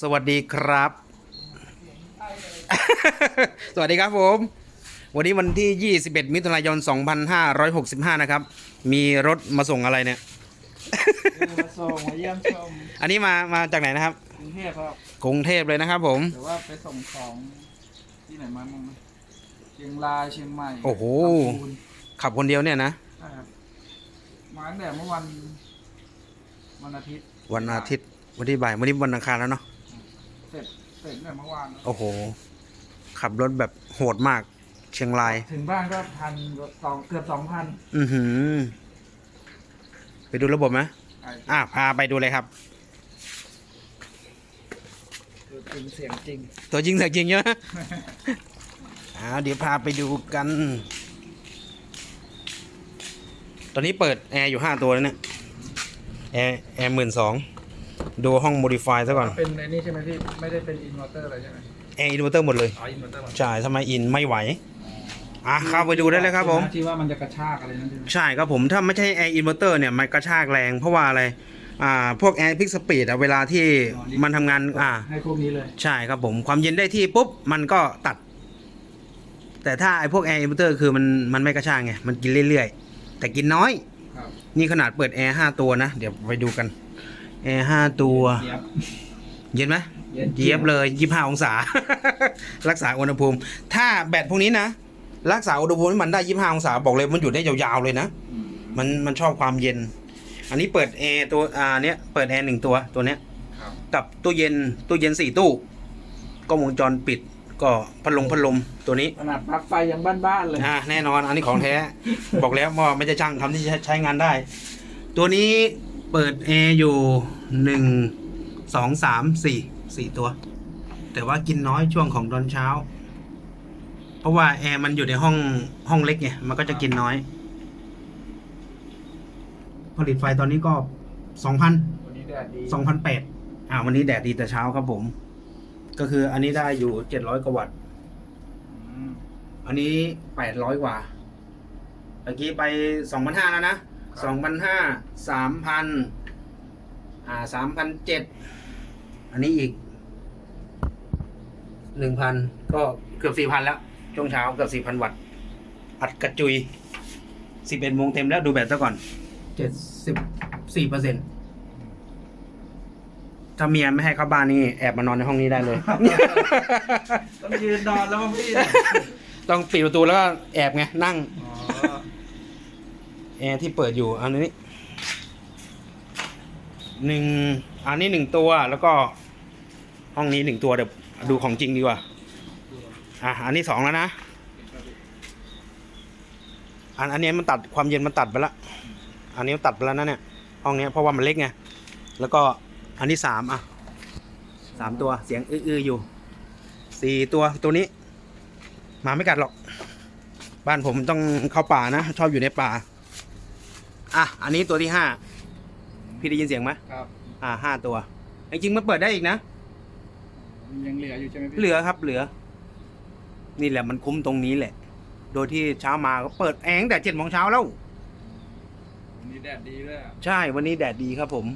สวัสดีครับ สวัสดีครับผม วันนี้วันที่ 21 มิถุนายน 2565 นะครับ มีรถมาส่งอะไรเนี่ย มาส่งมาเยี่ยมชมอันนี้มา มาจากไหนนะครับ กรุงเทพครับกรุงเทพเลยนะครับผม หรือว่าไปส่งของที่ไหนมาบ้างนะเชียงรายเชียงใหม่โอ้โห ลำพูนขับคนเดียวเนี่ยนะ ใช่ครับมาตั้งแต่เมื่อวัน วันอาทิตย์วันอาทิตย์ วันที่บ่าย วันนี้วันอังคารแล้วเนาะ เสร็จเสร็จตั้งแต่เมื่อวาน โอ้โห ขับรถแบบโหดมาก เชียงราย ถึงบ้านก็พันสองเกือบสองพันอือหือ ไปดูระบบไหมอะพาไปดูเลยครับคือจริงเสียงจริง ตัวจริงเสียงจริงเยอะอ่าเดี๋ยวพาไปดูกัน ตอนนี้เปิดแอร์อยู่ห้าตัวแล้วเนี่ย แอร์แอร์หมื่นสอง ดูห้องโมดิฟายซะก่อนเป็นในนี่ใช่ไหมพี่ ไม่ได้เป็นอินเวอร์เตอร์อะไรใช่ไหมแอร์อินเวอร์เตอร์หมดเลยอ๋ออินเวอร์เตอร์หมดใช่ทำไมอินไม่ไหวอะเข้าไปดูได้เลยครับผมที่ว่ามันจะกระชากอะไรนั่นใช่ไหมใช่ครับผมถ้าไม่ใช่แอร์อินเวอร์เตอร์เนี่ยมันกระชากแรงเพราะว่าอะไรอ่าพวกแอร์พิกสปีดอะเวลาที่มันทำงานอ่าให้พวกนี้เลยใช่ครับผมความเย็นได้ที่ปุ๊บมันก็ตัด แต่ถ้าไอ้พวกแอร์อินเวอร์เตอร์คือมันมันไม่กระชากไงมันกินเรื่อยๆ แต่กินน้อยครับนี่ขนาดเปิดแอร์ห้าตัวนะ เดี๋ยวไปดูกัน แอร์ห้าตัวเย็บเย็นไหมเย็นเย็บเลยยี่ห้าองศา รักษาอุณหภูมิ ถ้าแบตพวกนี้นะ รักษาอุณหภูมิให้มันได้ยี่ห้าองศาบอกเลยมันอยู่ได้ยาวๆเลยนะ อืมมันมันชอบความเย็น อันนี้เปิดแอร์ตัวอ่าเนี้ยเปิดแอร์หนึ่งตัวตัวเนี้ย ครับกับตู้เย็นตู้เย็นสี่ตู้กล้องวงจรปิดก็พัดลมพัดลมตัวนี้ขนาดปลั๊กไฟยังบ้านๆเลยอ่าแน่นอนอันนี้ของแท้ บอกแล้วว่าไม่ใช่ช่างทำที่ใช้ใช้งานได้ ตัวนี้ เปิดแอร์อยู่หนึ่งสองสามสี่สี่ตัว แต่ว่ากินน้อยช่วงของตอนเช้า เพราะว่าแอร์มันอยู่ในห้องห้องเล็กไงมันก็จะกินน้อย ผลิตไฟตอนนี้ก็สองพันวันนี้แดดดีสองพันแปดอ่าวันนี้แดดดีแต่เช้าครับผม ก็คืออันนี้ได้อยู่เจ็ดร้อยกว่าวัตต์อืมอันนี้แปดร้อยกว่าเมื่อกี้ไปสองพันห้าแล้วนะ สองพันห้าสามพันอ่าสามพันเจ็ดอันนี้อีกหนึ่งพันก็เกือบสี่พันแล้ว ช่วงเช้าเกือบสี่พันวัตต์อัดกระจุยสิบเอ็ดโมงเต็มแล้วดูแบตซะก่อนเจ็ดสิบสี่เปอร์เซ็นต์ถ้าเมียไม่ให้เข้าบ้านนี่แอบมานอนในห้องนี้ได้เลย ต้องยืนนอนแล้วมั้งพี่เนี่ยต้องปิดประตูแล้วก็แอบไงนั่ง อ๋อ แอร์ที่เปิดอยู่อันนี้หนึ่งอันนี้หนึ่งตัวแล้วก็ห้องนี้หนึ่งตัวเดี๋ยวดูของจริงดีกว่า อะอันนี้สองแล้วนะ อันอันนี้มันตัดความเย็นมันตัดไปละ อันนี้ตัดไปแล้วนะเนี่ย ห้องนี้เพราะว่ามันเล็กไง แล้วก็อันที่สามอะสามตัวเสียงอื้อๆอยู่สี่ตัวตัวนี้หมาไม่กัดหรอก บ้านผมต้องเข้าป่านะ ชอบอยู่ในป่า อะ อันนี้ตัวที่ห้าพี่ได้ยินเสียงไหมครับ อ่าห้าตัว จริงๆมันเปิดได้อีกนะมันยังเหลืออยู่ใช่ไหมพี่เหลือครับเหลือ นี่แหละมันคุ้มตรงนี้แหละ โดยที่เช้ามาก็เปิดแอร์ตั้งแต่เจ็ดโมงเช้าแล้ว วันนี้แดดดีด้วยอะใช่ วันนี้แดดดีครับผม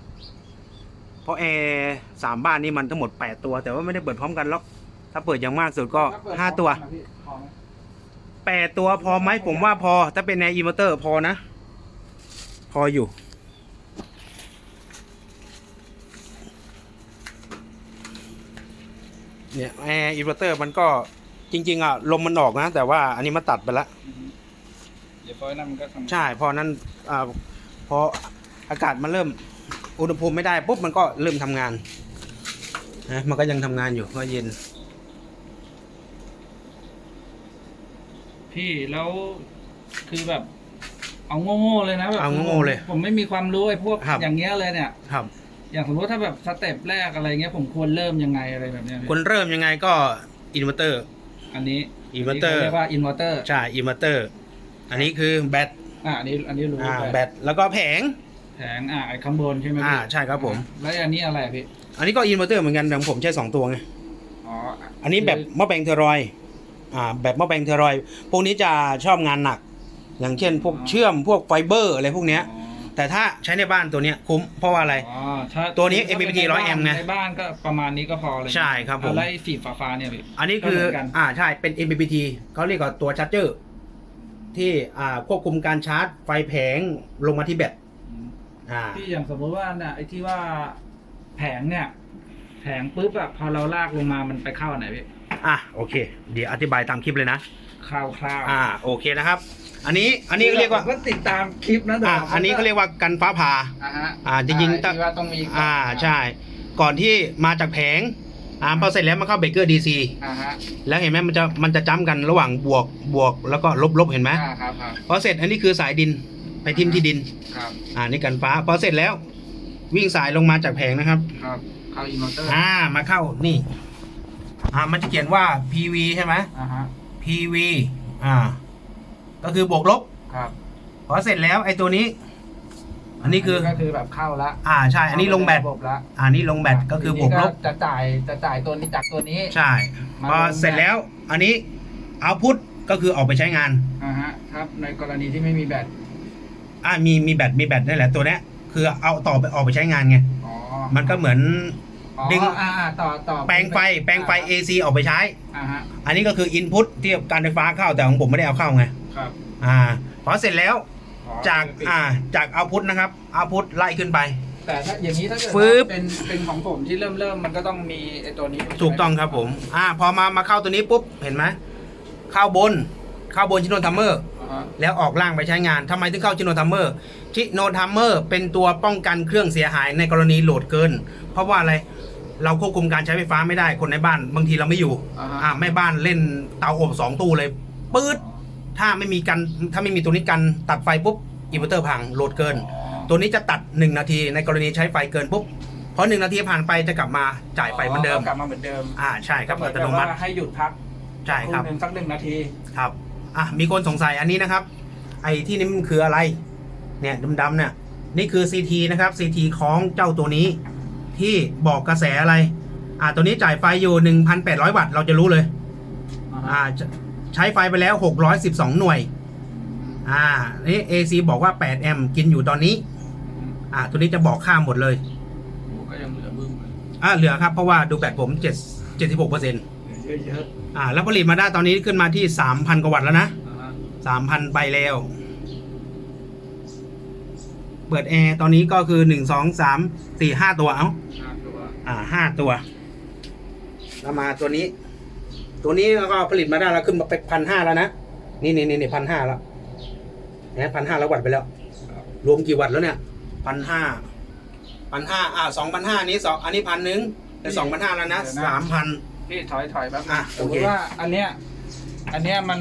เพราะแอร์สามบ้านนี่มันทั้งหมดแปดตัว แต่ว่าไม่ได้เปิดพร้อมกันหรอก ถ้าเปิดอย่างมากสุดก็ถ้เปิดห้าตัวพร้อมกันนะพี่พอไหมแปดตัวพอไหมผมว่าพอ ถ้าเป็นแอร์อินเวอร์เตอร์พอนะ พออยู่ เนี่ยแอร์อินเวอร์เตอร์มันก็จริง ๆอะลมมันออกนะ แต่ว่าอันนี้มันตัดไปแล้วอืมเดี๋ยวพอนั่นมันก็ทำใช่ พอนั้นอ่าพออากาศมันเริ่ม อุณหภูมิไม่ได้ปุ๊บมันก็เริ่มทำงานนะมันก็ยังทำงานอยู่ก็เย็น พี่แล้วคือแบบ เอาโง่ๆเลยนะแบบเอาโง่ๆเลยผมไม่มีความรู้ไอ้พวกครับ อย่างเงี้ยเลยเนี่ย ครับ อย่างสมมติถ้าแบบสเต็ปแรกอะไรเงี้ยผมควรเริ่มยังไงอะไรแบบเนี้ยพี่คนเริ่มยังไงก็อินเวอร์เตอร์ อันนี้อินเวอร์เตอร์เรียกว่าอินเวอร์เตอร์ใช่อินเวอร์เตอร์ อันนี้คือแบตอ่าอันนี้อันนี้รู้อ่าไปแบตแล้วก็แผง แผงอ่าไอ้ข้างบนใช่ไหมอ่าพี่ใช่ครับผม แล้วอันนี้อะไรอะพี่ อันนี้ก็อินเวอร์เตอร์เหมือนกันแต่ของผมใช้สองตัวไง อ๋ออันนี้แบบหม้อแปลงเทอรอยด์อ่าแบบหม้อแปลงเทอรอยด์พวกนี้จะชอบงานหนัก อย่างเช่นพวกเชื่อมพวกไฟเบอร์อะไรพวกเนี้ยอ๋อแต่ถ้าใช้ในบ้านตัวเนี้ยคุ้มเพราะว่าอะไร อ๋อถ้าตัวนี้ถ้าเป็ MPPT ในบ้าน100 M ไงในบ้านก็ประมาณนี้ก็พอเลยใช่ครับผมอะไรสีฟ้าฟ้าๆเนี่ยพี่อันนี้คือก็เหมือนกันอ่าใช่เป็น MPPT เขาเรียกว่าตัวชาร์จเจอร์ที่อ่าควบคุมการชาร์จไฟแผงลงมาที่แบตอ่าที่อย่างสมมติว่าเนี่ยไอ้ที่ว่าแผงเนี่ย แผงปุ๊บอะพอเราลากลงมามันไปเข้าอันไหนพี่ อะโอเค เดี๋ยวอธิบายตามคลิปเลยนะ คร่าวคร่าวอ่าโอเคนะครับ อันนี้อันนี้เรียกว่าก็ติดตามคลิปนะแต่อ่าผมอันนี้เขาเรียกว่ากันฟ้าผ่าอ่าฮะอ่าจริงๆไอ้ที่ว่าต้องมีอ่าใช่ ก่อนที่มาจากแผงอ่าพอเสร็จแล้วมันเข้าเบรกเกอร์ดีซีอ่าฮะแล้วเห็นไหมมันจะมันจะจ้ำกันระหว่างบวกบวกแล้วก็ลบลบเห็นไหมอ่าครับครับพอเสร็จอันนี้คือสายดินไปทิ่มที่ดินครับอ่านี่กันฟ้าพอเสร็จแล้ว วิ่งสายลงมาจากแผงนะครับครับเข้าอินเวอร์เตอร์อ่ามาเข้านี่อ่ามันจะเขียนว่า PV ใช่ไหมอ่าฮะ PV อ่า ก็คือบวกลบ ครับพอเสร็จแล้วไอ้ตัวนี้ อันนี้คือ ก็คือแบบเข้าละอ่าใช่ อันนี้ลงแบตระบบละอ่านี่ลงแบตก็คือบวกลบ ทีนี้จะจ่ายจะจ่ายตัวนี้จากตัวนี้ ใช่มาพอลงแบต เสร็จแล้ว อันนี้เอาพุทก็คือออกไปใช้งาน อ่าฮะครับ ในกรณีที่ไม่มีแบตอ่ามีมีแบตมีแบตนี่แหละตัวเนี้ยคือเอาต่อไปออกไปใช้งานไง อ๋อมันก็เหมือนอ๋อ ดึงอ่าอ่าต่อต่อแปลงไฟแปลงไฟ AC ออกไปใช้ อ่าฮะอันนี้ก็คืออินพุตที่การไฟฟ้าเข้าแต่ของผมไม่ได้เอาเข้าไงครับอ่าพอเสร็จแล้วอ๋อจากปิดอ่าจากเอาพุทนะครับเอาพุทไล่ขึ้นไป แต่ถ้าอย่างนี้ถ้าเกิดฟึว่าบเป็นเป็นของผมที่เริ่มเริ่มมันก็ต้องมีไอ้ตัวนี้ด้วยถูกต้องครับผม อ่า พอมามาเข้าตัวนี้ปุ๊บ เห็นไหมเข้าบน เข้าบนชิโนทัมเมอร์อ่าฮะ แล้วออกล่างไปใช้งานทำไมถึงเข้าชิโนทัมเมอร์ชิโนทัมเมอร์เป็นตัวป้องกันเครื่องเสียหายในกรณีโหลดเกิน เพราะว่าอะไรเราควบคุมการใช้ไฟฟ้าไม่ได้คนในบ้าน บางทีเราไม่อยู่อ่าฮะ อ่าแม่บ้านเล่นเตาอบสองตู้เลยปื๊ดถ้าไม่มีกันถ้าไม่มีตัวนี้กันตัดไฟปุ๊บอินเวอร์เตอร์พังโหลดเกินอ๋อตัวนี้จะตัด 1 นาทีในกรณีใช้ไฟเกินปุ๊บพอหนึ่งนาทีผ่านไปจะกลับมาจ่ายไฟเหมือนเดิม กลับมาเหมือนเดิมอ่าใช่ครับก็เหอัมือนตกับโนมัว่าติให้หยุดพักใช่ครับ หนึ่งสักหนึ่งนาที ครับ อะมีคนสงสัยอันนี้นะครับ ไอ้ที่นี่มันคืออะไร เนี่ยดำๆเนี่ย นี่คือ CT นะครับ CT ของเจ้าตัวนี้ ที่บอกกระแสอะไร อ่าตัวนี้จ่ายไฟอยู่ 1,800 วัตต์เราจะรู้เลย อ่าจะใช้ไฟไปแล้ว 612 หน่วย อ่านี่ AC บอกว่า 8 แอมป์กินอยู่ตอนนี้ อ่าตัวนี้จะบอกค่าหมดเลยโอ้ก็ยังเหลือบึ้มเลยอ่าเหลือครับเพราะว่าดูแบตผม7 76เปอร์เซ็นต์ เยอะอ่า แล้วผลิตมาได้ตอนนี้ขึ้นมาที่3,000กว่าวัตต์แล้วนะๆอ่าฮะ3,000ไปแล้ว เปิดแอร์ตอนนี้ก็คือ1 2 3 4 5ตัวเอ้าห้าตัวอ่าห้าตัว แล้วมาตัวนี้ ตัวนี้ก็ผลิตมาได้แล้วขึ้นมาเป็นพันห้าแล้วนะ นี่นี่นี่นี่พันห้าแล้วเนี่ยพันห้าแล้ววัตต์ไปแล้ว ครับรวมกี่วัตต์แล้วเนี่ยพันห้าพันห้าอ่าสองพันห้านี้สองอันนี้พันหนึ่งเป็นสองพันห้าแล้วนะสามพัน พี่ถอยถอยแป๊บอะสมมโอเค ติว่าอันเนี้ย อันเนี้ยมัน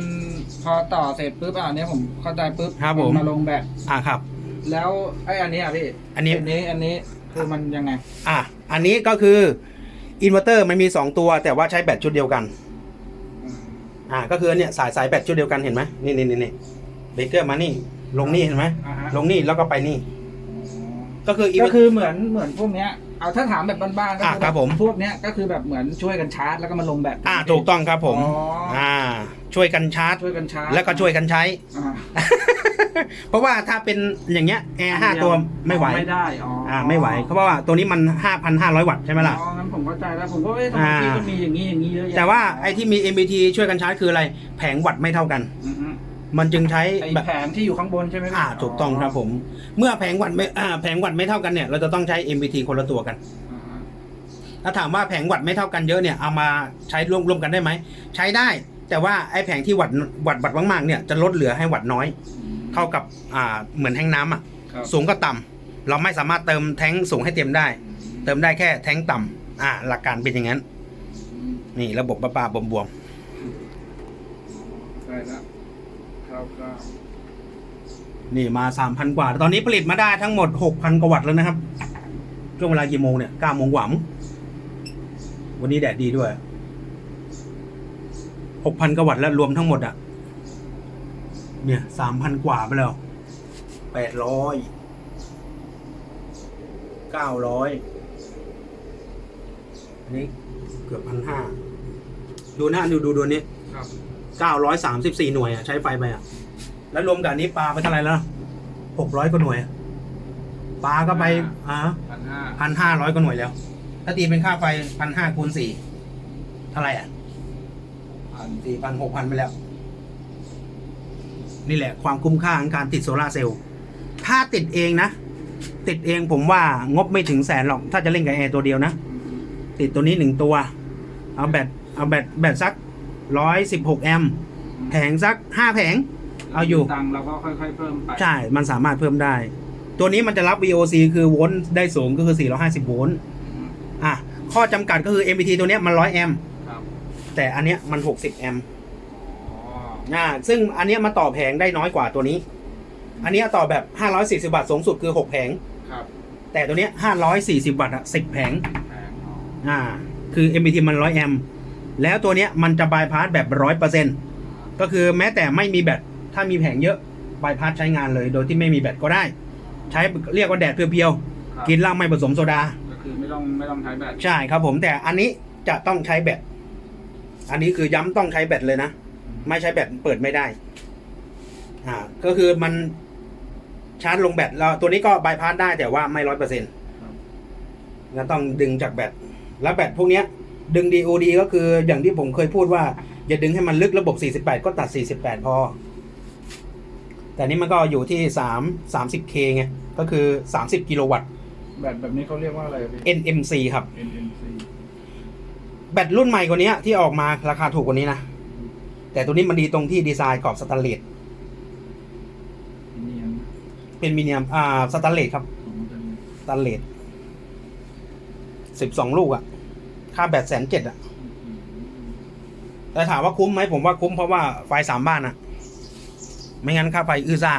พอต่อเสร็จปุ๊บอะอันเนี้ยผมเข้าใจปุ๊บครับผม นมาลงแบตอ่าครับ แล้วไอ้อันเนี้ยพี่อันนี้ อันนี้อันนี้คือมันยังไง อะอันนี้ก็คืออินเวอร์เตอร์มันมี 2 ตัว แต่ว่าใช้แบตชุดเดียวกันอืมอ่าก็คือเนี่ยสายสายแบตชุดเดียวกันเห็นไหมนี่นี่นี่นี่เบเกอร์มานี่ ลงนี่เห็นไหมอ่าฮะ ลงนี่แล้วก็ไปนี่ ก็คืออินเวก็อร์คือเหมือนเหมือนพวกเนี้ย เอาถ้าถามแบบบ้านๆก็อะคือครับผม พวกเนี้ยก็คือแบบเหมือนช่วยกันชาร์จแล้วก็มาลงแบตอ่าถูกต้องครับผมอ๋ออ่อ่า ช่วยกันชาร์จ ช่วยกันชาร์จแล้วก็ช่วยกันใช้ อ่าเพราะว่าถ้าเป็นอย่างเงี้ยแอร์ห้าตัวไม่ไหว ไม่ได้อ๋ออ่อ่าไม่ไหวเพราะว่าตัวนี้มันห้าพันห้าร้อยวัตต์ใช่ไหมล่ะ อ๋องั้นผมเข้าใจแล้วผมก็เอ๊ะทำไมอ่าที่มันมีอย่างนี้อย่างนี้เยอะแยะแต่ว่าไอ้ที่มี MBT ช่วยกันชาร์จคืออะไร แผงวัตต์ไม่เท่ากัน อือฮึ มันจึงใช้ไอแบบแผงที่อยู่ข้างบนใช่ไหมพี่อ่าถูกต้องครับผม เมื่อแผงวัตต์ไม่อ่าแผงวัตต์ไม่เท่ากันเนี่ยเราจะต้องใช้ MBT คนละตัวกันอ่าฮะถ้าถามว่าแผงวัตต์ไม่เท่ากันเยอะเนี่ยเอามาใช้ร่วมร่วมกันได้ไหมใช้ได้ แต่ว่าไอ้แผงที่วัตต์วัตต์วัตต์มากๆเนี่ยจะลดเหลือให้วัตต์น้อย เท่ากับอ่าเหมือนแทงน้ำอะครับสูงก็ต่ำเราไม่สามารถเติมแทงสูงให้เต็มได้ เติมได้แค่แทงต่ำอ่า หลักการเป็นอย่างนั้นอืมนี่ระบบประปาบวมบวมใช่แล้ว ครับครับๆนี่มาสามพันกว่า ตอนนี้ผลิตมาได้ทั้งหมดหกพันกว่าวัตต์แล้วนะครับ ช่วงเวลากี่โมงเนี่ยเก้าโมงกว่ามั้งวันนี้แดดดีด้วยหกพันกว่าวัตต์แล้วรวมทั้งหมดอะ เนี่ยสามพันกว่าไปแล้วแปดร้อยเก้าร้อยอันนี้เกือบพันห้า ดูหน้าดูดูดูนี้ครับ เก้าร้อยสามสิบสี่หน่วยอะใช้ไฟไปอะ แล้วรวมกับอันนี้ปลาไปเท่าไหร่แล้วหกร้อยกว่าหน่วยอะอปลาก็ไปอ่าพันห้าพันห้าร้อยกว่าหน่วยแล้ว ถ้าตีเป็นค่าไฟพันห้าคูณสี่เท่าไหร่อะพันสี่พันหกพันไปแล้ว นี่แหละความคุ้มค่าของการติดโซลาร์เซลล์ถ้าติดเองนะ ติดเองผมว่างบไม่ถึงแสนหรอก ถ้าจะเล่นกับแอร์ตัวเดียวนะ ติดตัวนี้หนึ่งตัว เอาแบตเอาแบตแบตสัก ร้อยสิบหกแอมป์แผงสักห้าแผง เอาอยู่ ตังค์เราก็ค่อยๆเพิ่มไปใช่ มันสามารถเพิ่มได้ ตัวนี้มันจะรับ VOC คือโวลต์ได้สูงก็คือ 450 โวลต์อืมอะ ข้อจำกัดก็คือ MPT ตัวเนี้ยมัน 100 แอมป์ ครับแต่อันเนี้ยมัน 60 แอมป์อ๋ออ่าซึ่งอันเนี้ยมาต่อแผงได้น้อยกว่าตัวนี้ อันเนี้ยต่อแบบ 540 วัตต์สูงสุดคือ 6 แผง ครับแต่ตัวเนี้ย540 วัตต์อะ10 แผง แพงอ๋ออ่า คือ MPT มัน 100 แอมป์ แล้วตัวเนี้ยมันจะบายพาสแบบ100%ก็คือแม้แต่ไม่มีแบตถ้ามีแผงเยอะบายพาสใช้งานเลย โดยที่ไม่มีแบตก็ได้ ใช้เรียกว่าแดดเพียวครับๆกินเหล้าไม่ผสมโซดา ก็คือไม่ต้องไม่ต้องใช้แบตใช่ครับผมแต่อันนี้จะต้องใช้แบตอันนี้คือย้ำต้องใช้แบตเลยนะ ไม่ใช้แบตเปิดไม่ได้ อ่า ก็คือมันชาร์จลงแบตแล้วตัวนี้ก็บายพาสได้แต่ว่าไม่ร้อยเปอร์เซ็นต์ก็ต้องดึงจากแบตแล้วแบตพวกเนี้ย ดึง DOD ก็คืออย่างที่ผมเคยพูดว่า อย่าดึงให้มันลึกระบบ 48 ก็ตัด 48 พอ แต่นี่มันก็อยู่ที่ 3 30K ไงก็คือ 30 กิโลวัตต์ แบตแบบนี้เขาเรียกว่าอะไรพี่ NMC ครับ NMC แบตรุ่นใหม่กว่านี้ที่ออกมาราคาถูกกว่านี้นะ แต่ตัวนี้มันดีตรงที่ดีไซน์ขอบสแตนเลสเนียนเป็นมิเนียมอ่าสแตนเลสครับของมันจะมีสแตนเลสสิบสองลูกอะ ค่าแบตแสนเจ็ดอะแต่ถามว่าคุ้มไหมผมว่าคุ้มเพราะว่าไฟสามบ้านอะไม่งั้นค่าไฟอื้อซ่า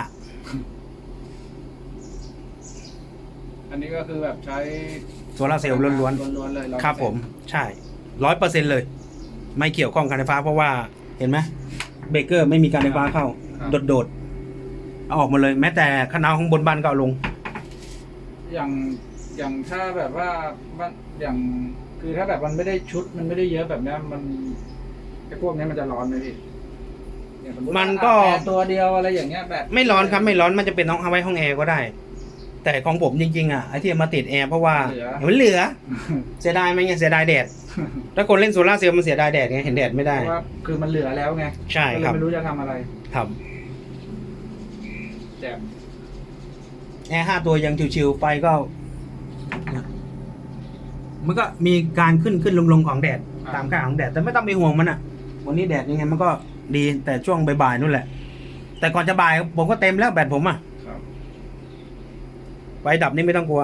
อันนี้ก็คือแบบใช้โซลาร์เซลล์ล้วนล้วนๆเลยๆครับผม ใช่ร้อยเปอร์เซ็นเลย ไม่เกี่ยวข้องการไฟฟ้าเพราะว่าเห็นไหมเบเกอร์ไม่มีการไฟฟ้าเข้าโดดๆเอาออกมาเลย แม้แต่คณะข้างบนบ้านก็เอาลง อย่างอย่างถ้าแบบว่ามันอย่าง คือถ้าแบบมันไม่ได้ชุดมันไม่ได้เยอะแบบเนี้ยมันไอ้พวกเนี้ยมันจะร้อนไหมพี่อย่างสติมันก็ว่าแอร์ตัวเดียวอะไรอย่างเงี้ยแบบไม่ร้อนครับไม่ร้อนมันจะเป็นต้องเอาไว้ห้องแอร์ก็ได้ แต่ของผมจริงๆอะไอ้ที่เอามาติดแอร์เพราะว่ามันเหลือ เสียดายไหมไงเสียดายแดดถ้าคนเล่นโซลาร์เซลล์มันเสียดายแดดไงเห็นแดดไม่เพได้ ราะว่าคือมันเหลือแล้วไงใช่ก็เลคยรับไม่รู้จะทำอะไรครับแจมแอร์ห้าตัวยังชิวๆไฟก็เนี่ย มันก็มีการขึ้นขึ้นลงลงของแดดตามค่าของแดดแต่ไม่ต้องไปห่วงมันอะ วันนี้แดดยังไงมันก็ดีแต่ช่วงบ่ายๆนู่นแหละ แต่ก่อนจะบ่ายผมก็เต็มแล้วแบตผมอะครับ ไฟดับนี่ไม่ต้องกลัว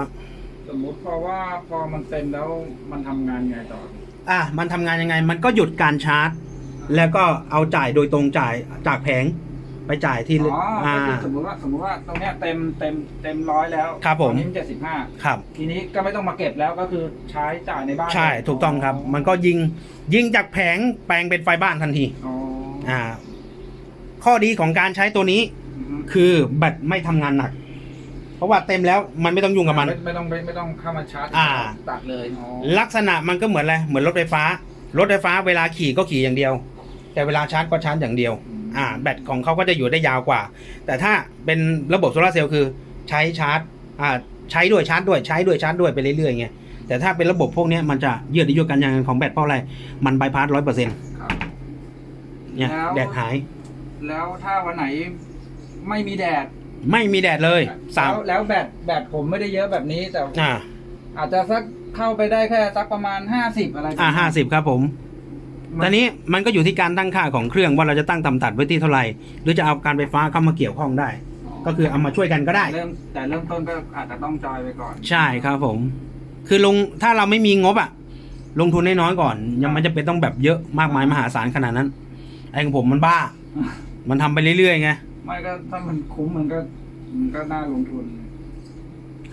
สมมุติเพราะว่าพอมันเต็มแล้วมันทำงานไงต่อ อะมันทำงานยังไง มันก็หยุดการชาร์จ แล้วก็เอาจ่ายโดยตรงจ่ายจากแผง ไปจ่ายที่ อ๋ออ่าก็คือสมมติว่าสมมติว่าตรงเนี้ยเต็มเต็มเต็มร้อยแล้วครับผม ตอนนี้มันเจ็ดสิบห้าครับ ทีนี้ก็ไม่ต้องมาเก็บแล้วก็คือใช้จ่ายในบ้านใช่ถูกต้องครับ มันก็ยิงยิงจากแผงแปลงเป็นไฟบ้านทันที อ๋ออ่า ข้อดีของการใช้ตัวนี้อือฮึคือแบตไม่ทำงานหนัก เพราะว่าเต็มแล้วมันไม่ต้องยุ่งกับมัน ไไม่ต้องไม่ไม่ต้องเข้ามาชาร์จอ่า ตัดเลยอ๋อลักษณะมันก็เหมือนอะไรเหมือนรถไฟฟ้า รถไฟฟ้าเวลาขี่ก็ขี่อย่างเดียว แต่เวลาชาร์จก็ชาร์จอย่างเดียวอ่าแบตของเขาก็จะอยู่ได้ยาวกว่า แต่ถ้าเป็นระบบโซลาร์เซลล์คือใช้ชาร์จอ่าใช้ด้วยชาร์จด้วยใช้ด้วยชาร์จด้วยไปเรื่อยๆไงแต่ถ้าเป็นระบบพวกเนี้ยมันจะยืดอายุการใช้งานของแบตเพราะอะไร มันบายพาสร้อยเปอร์เซ็นต์ครับเนี่ยแล้วแดดหาย แล้วถ้าวันไหนไม่มีแดด ไม่มีแดดเลยสามแล้วแล้วแบตแบตผมไม่ได้เยอะแบบนี้แต่อ่าอาจจะสักเข้าไปได้แค่สักประมาณห้าสิบอะไรอ่าห้าสิบครับผมมั ตอนนี้มันก็อยู่ที่การตั้งค่าของเครื่องว่าเราจะตั้งต่ำตัดไว้ที่เท่าไหร่ หรือจะเอาการไฟฟ้าเข้ามาเกี่ยวข้องได้ ก็คือเอามาช่วยกันก็ได้ เริ่มแต่เริ่มต้นก็อาจจะต้องจอยไปก่อน ใช่ครับผม คือลงถ้าเราไม่มีงบอะลงทุนน้อยๆก่อน ยังไม่จะเป็นต้องแบบเยอะมากมายมหาศาลขนาดนั้น ไอ้ของผมมันบ้า มันทำไปเรื่อยๆไง ไม่ก็ถ้ามันคุ้มมันก็มันก็น่าลงทุน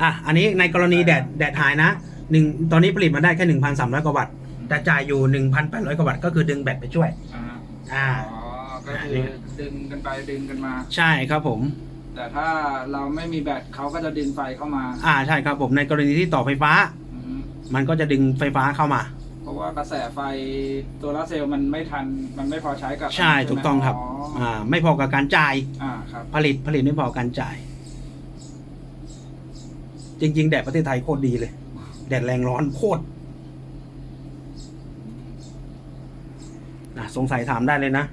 อะ อันนี้ในกรณีแดดแดดหายนะหนึ่งตอนนี้ผลิตมาได้แค่หนึ่งพันสามร้อยกว่าวัตต์ แต่จ่ายอยู่หนึ่งพันแปดร้อยกว่าวัตต์ก็คือดึงแบตไปช่วย อ่าอ่า อ๋อ ก็คือดึงกันไปดึงกันมา ใช่ครับผม แต่ถ้าเราไม่มีแบตเขาก็จะดึงไฟเข้ามาอ่าใช่ครับผมในกรณีที่ต่อไฟฟ้า อืมมันก็จะดึงไฟฟ้าเข้ามา เพราะว่ากระแสไฟตัวลาร์เซลล์มันไม่ทัน มันไม่พอใช้กับใช่ไหมถูกต้องครับอ๋ออ่า ไม่พอกับการจ่ายอ่าครับ ผลิตผลิตไม่พอการจ่าย จริง ๆ แดดประเทศไทยโคตรดีเลย แดดแรงร้อนโคตรนะ สงสัยถามได้เลยนะ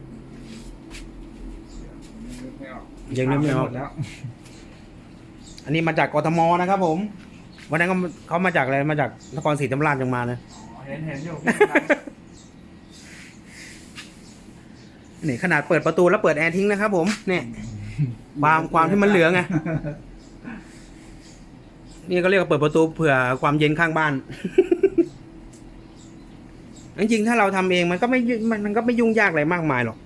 นึกไม่ออกยังนึกไม่ออกหดแล้ว อันนี้มาจากกทมนะครับ ผม วันนั้นเขาเขามาจากอะไร มาจากนครศรีธรรมราชยังมาเลยอ๋อเห็นเห็นอยู่นี่ขนาดเปิดประตูแล้วเปิดแอร์ทิ้งนะครับ ผม เนี่ยความความที่มันเหลือไง นี่ก็เรียกว่าเปิดประตูเผื่อความเย็นข้างบ้าน จริงๆถ้าเราทำเองมันก็ไม่ยุ่งมันมันก็ไม่ยุ่งยากอะไรมากมายหรอก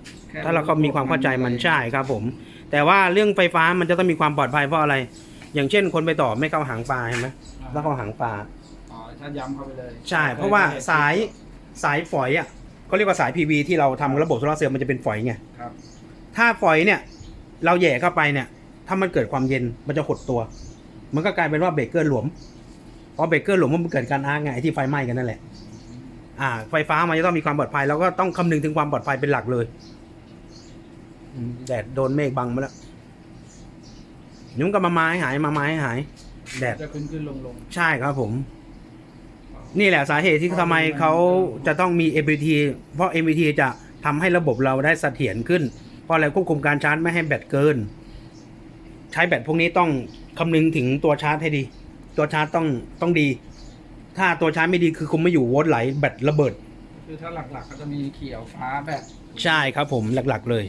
ถ้าเราก็มีความเข้าใจมันใช่ครับผม แต่ว่าเรื่องไฟฟ้ามันจะต้องมีความปลอดภัยเพราะอะไร อย่างเช่น คนไปต่อไม่เข้าหางปลาเห็นไหมแล้วเข้าหางปลาอ๋อถ้าย้ำเข้าไปเลยใช่ เพราะว่าสายสายฝอยอะเขาเรียกว่าสาย PV ที่เราทำระบบโซลาร์เซลล์มันจะเป็นฝอยไงครับถ้าฝอยเนี่ย เราแหย่เข้าไปเนี่ย ถ้ามันเกิดความเย็นมันจะหดตัว มันก็กลายเป็นว่าเบรกเกอร์หลวมเพราะเบรกเกอร์หลวมมันเกิดการอาร์กไงไอ้ที่ไฟไหม้กันนั่นแหละ อ่า ไฟฟ้ามันจะต้องมีความปลอดภัย แล้วก็ต้องคำนึงถึงความปลอดภัยเป็นหลักเลยอืมแดดโดนเมฆบังมาแล้วนี่มันก็มาไม้หายมาไม้หาย แดดจะขึ้นขึ้นลงลงใช่ครับผม นี่แหละสาเหตุที่ทำไมเขาจะต้องมี MPT เพราะ MPT จะทำให้ระบบเราได้เสถียรขึ้น เพราะอะไรควบคุมการชาร์จไม่ให้แบตเกิน ใช้แบตพวกนี้ต้องคำนึงถึงตัวชาร์จให้ดี ตัวชาร์จต้องต้องดี ถ้าตัวชาร์จไม่ดีคือคุมไม่อยู่โวลต์ไหลแบตระเบิด คือถ้าหลักๆก็จะมีเขียวฟ้าแบบใช่ครับผมหลักๆเลย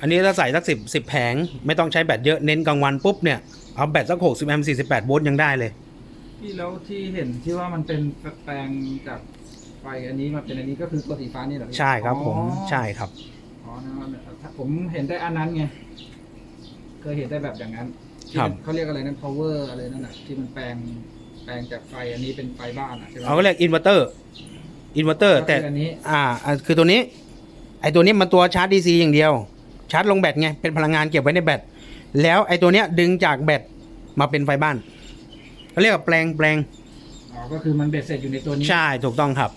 อันนี้ถ้าใส่สักสิบสิบแผง ไม่ต้องใช้แบตเยอะเน้นกลางวันปุ๊บเนี่ย เอาแบตสักหกสิบแอมป์สี่สิบแปดโวลต์ยังได้เลย ที่แล้วที่เห็นที่ว่ามันเป็นแปลงจากไฟอันนี้มาเป็นอันนี้ก็คือตัวสีฟ้านี่เหรอพี่ใช่ครับผมอ๋อใช่ครับ อ๋อนะครับผมเห็นได้อันนั้นไงเคยเห็นได้แบบอย่างนั้น ที่ครับมันเขาเรียกอะไรนั่น power อะไรนั่นน่ะที่มันแปลงแปลงจากไฟอันนี้เป็นไฟบ้านอะใช่ไหมเขาก็เรียกอินเวอร์เตอร์อินเวอร์เตอร์ แต่ ก็คืออันนี้อ่าอ่าคือตัวนี้ ไอตัวนี้มันตัวชาร์จดีซีอย่างเดียว ชาร์จลงแบตไง เป็นพลังงานเก็บไว้ในแบต แล้วไอตัวเนี้ยดึงจากแบตมาเป็นไฟบ้านเขาเรียกว่าแปลงแปลงอ๋อก็คือมันเบ็ดเสร็จอยู่ในตัวนี้ใช่ถูกต้องครับ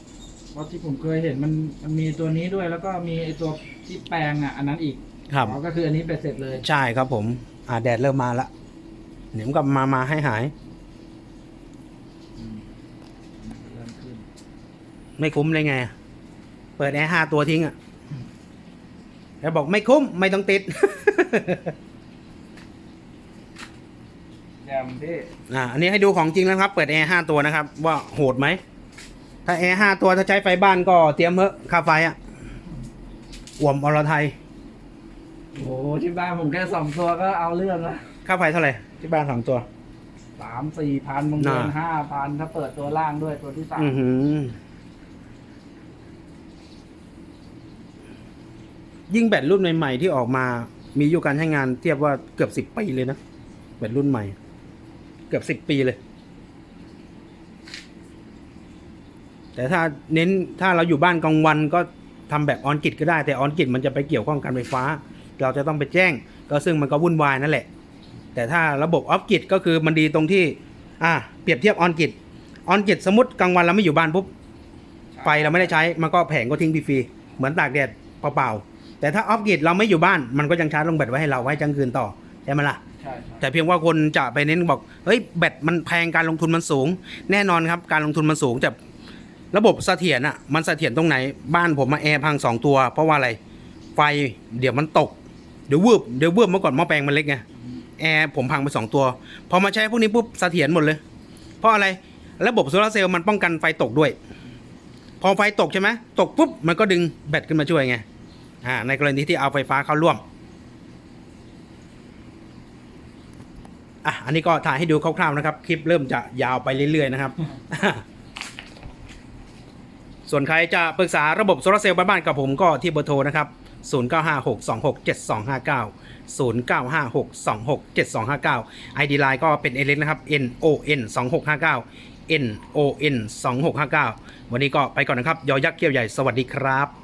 เพราะที่ผมเคยเห็นมันมันมีตัวนี้ด้วย แล้วก็มีไอตัวที่แปลงอะอันนั้นอีกครับ อ๋อก็คืออันนี้เบ็ดเสร็จเลย ใช่ครับผม อ่าแดดเริ่มมาละ เดี๋ยวมันก็มามาให้หายอืมเริ่มขึ้นไม่คุ้มเลยไง เปิดแอร์ห้าตัวทิ้งอะ แล้วบอกไม่คุ้ม ไม่ต้องติด แยมพี่อ่าอันนี้ให้ดูของจริงแล้วครับ เปิดแอร์ห้าตัวนะครับ ว่าโหดไหม ถ้าแอร์ห้าตัวถ้าใช้ไฟบ้านก็เตรียมเถอะค่าไฟอะอ่วมอรไทย โอ้โหที่บ้านผมแค่สองตัวก็เอาเรื่องละ ค่าไฟเท่าไหร่ที่บ้านสองตัว สามสี่พันบางเดือนน่ะ ห้าพันถ้าเปิดตัวล่างด้วยตัวที่สามอือหือ ยิ่งแบตรุ่นใหม่ๆที่ออกมา มีอายุการใช้งานเทียบว่าเกือบสิบปีเลยนะ แบตรุ่นใหม่ เกือบสิบปีเลย แต่ถ้าเน้นถ้าเราอยู่บ้านกลางวันก็ทำแบบออนกิจก็ได้แต่ออนกิจมันจะไปเกี่ยวข้องการไฟฟ้า เราจะต้องไปแจ้ง ก็ซึ่งมันก็วุ่นวายนั่นแหละ แต่ถ้าระบบออฟกิจก็คือมันดีตรงที่ อ่าเปรียบเทียบออนกิจออนกิจสมมติกลางวันเราไม่อยู่บ้านปุ๊บไฟเราไม่ได้ใช้มันก็แผงก็ทิ้งฟรีๆเหมือนตากแดดเปล่าๆแต่ถ้าออฟกิจเราไม่อยู่บ้านมันก็ยังชาร์จลงแบตไว้ให้เราไว้จังคืนต่อใช่ไหมล่ะใช่ใช่แต่เพียงว่าคนจะไปเน้นบอกเฮ้ยแบตมันแพงการลงทุนมันสูง แน่นอนครับการลงทุนมันสูงแต่ระบบเสถียรอะมันเสถียรตรงไหนบ้านผมมาแอร์พังสองตัว เพราะว่าอะไรไฟเดี๋ยวมันตกเดี๋ยววืบเดี๋ยววืบเมื่อก่อนหม้อแปลงมันเล็กไง แอร์ผมพังไปสองตัว พอมาใช้พวกนี้ปุ๊บเสถียรหมดเลย เพราะอะไร ระบบโซลาเซลล์มันป้องกันไฟตกด้วย พอไฟตกใช่ไหมตกปุ๊บมันก็ดึงแบตขึ้นมาช่วยไง อ่า ในกรณีที่เอาไฟฟ้าเข้าร่วม อะ อันนี้ก็ถ่ายให้ดูคร่าวๆนะครับ คลิปเริ่มจะยาวไปเรื่อยๆนะครับ ส่วนใครจะปรึกษาระบบโซลาเซลล์บ้านๆกับผมก็ที่เบอร์โทรนะครับ0956267259 0956267259 ID Line ก็เป็นเอเล็กนะครับ NON 2659 NON 2659 วันนี้ก็ไปก่อนนะครับ ยอยักษ์เกี่ยวใหญ่ สวัสดีครับ